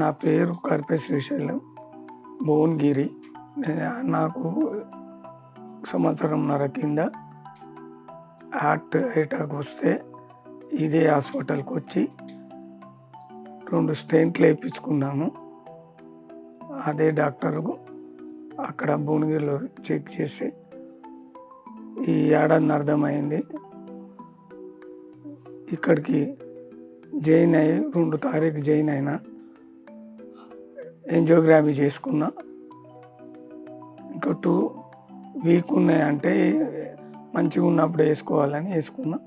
నా పేరు కరిపే శ్రీశైలం భువనగిరి నాకు సంవత్సరంన్నర కింద హార్ట్ అటాక్ వస్తే ఇదే హాస్పిటల్కి వచ్చి రెండు స్టెంట్లు వేయించుకున్నాను. అదే డాక్టరు అక్కడ భువనగిరిలో చెక్ చేసి ఈ ఏడాది అర్థమైంది. ఇక్కడికి జైన్ అయ్యి రెండు తారీఖు జైన్ అయినా ఎంజియోగ్రాఫీ చేసుకున్నా. ఇంకా టూ వీక్ ఉన్నాయంటే మంచిగా ఉన్నప్పుడు వేసుకోవాలని వేసుకున్నా.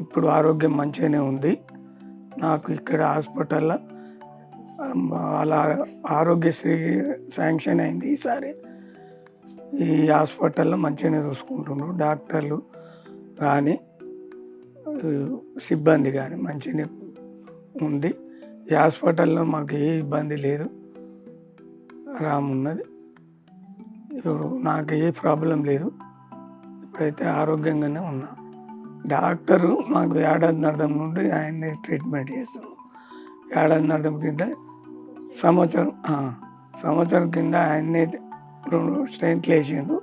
ఇప్పుడు ఆరోగ్యం మంచిగానే ఉంది. నాకు ఇక్కడ హాస్పిటల్లో అలా ఆరోగ్యశ్రీ శాంక్షన్ అయింది ఈసారి. ఈ హాస్పిటల్లో మంచిగానే చూసుకుంటున్నారు. డాక్టర్లు కానీ సిబ్బంది కానీ మంచిగానే ఉంది. ఈ హాస్పిటల్లో మాకు ఏ ఇబ్బంది లేదు. రామున్నది ఇప్పుడు నాకు ఏ ప్రాబ్లం లేదు. ఇప్పుడైతే ఆరోగ్యంగానే ఉన్నా. డాక్టరు మాకు ఏడాది అర్థం నుండి ఆయన్ని ట్రీట్మెంట్ చేస్తున్నాం ఏడాది అర్థం కింద సంవత్సరం సంవత్సరం కింద ఆయన్ని రెండు స్టెంట్లు వేసిండు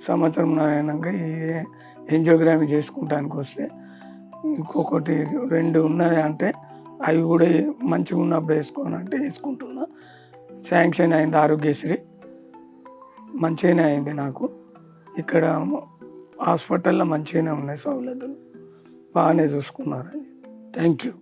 సంవత్సరం అయినాక ఈ ఎంజియోగ్రఫీ చేసుకుంటానికి వస్తే ఇంకొకటి రెండు ఉన్నది అంటే అవి కూడా మంచిగా ఉన్నప్పుడు వేసుకోనంటే వేసుకుంటున్నా. శాంక్షన్ అయింది ఆరోగ్యశ్రీ. మంచిగానే అయింది నాకు. ఇక్కడ హాస్పిటల్లో మంచిగానే ఉన్నాయి సౌలతులు బాగానే చూసుకున్నారు థ్యాంక్ యూ.